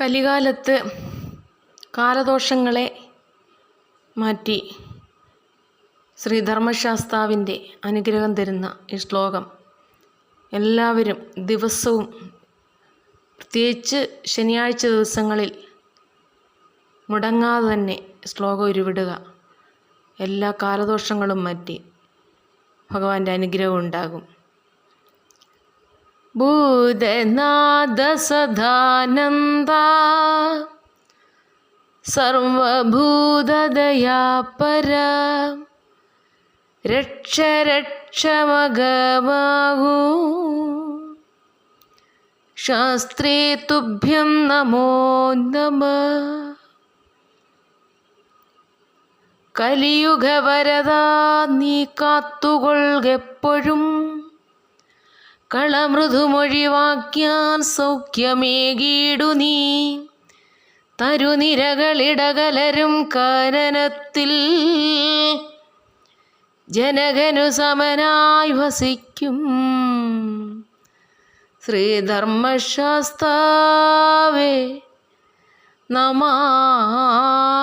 കലികാലത്ത് കാലദോഷങ്ങളെ മാറ്റി ശ്രീ ധർമ്മശാസ്താവിന്റെ അനുഗ്രഹം തരുന്ന ഈ ശ്ലോകം. എല്ലാവരും ദിവസവും പ്രത്യേകിച്ച് ശനിയാഴ്ച ദിവസങ്ങളിൽ മുടങ്ങാതെ തന്നെ ശ്ലോകം ഉരുവിടുക. എല്ലാ കാലദോഷങ്ങളും മാറ്റി ഭഗവാന്റെ അനുഗ്രഹം ഉണ്ടാകും. ഭൂതനാഥ സദാനന്ദ സർവഭൂതദയാപര. രക്ഷ രക്ഷമഗമാകൂ ശാസ്ത്രേ തുഭ്യം നമോ. നമ കലിയുഗവരദാ നീ കാത്തുകൊള്ളുകെപ്പോഴും കളമൃദുമൊഴിവാക്കിയാൽ സൗഖ്യമേകീടു നീ. തരുനിരകളിടകലരും കാനനത്തിൽ ജനകനു സമനായി വസിക്കും. ശ്രീധർമ്മശാസ്താവേ നമാമി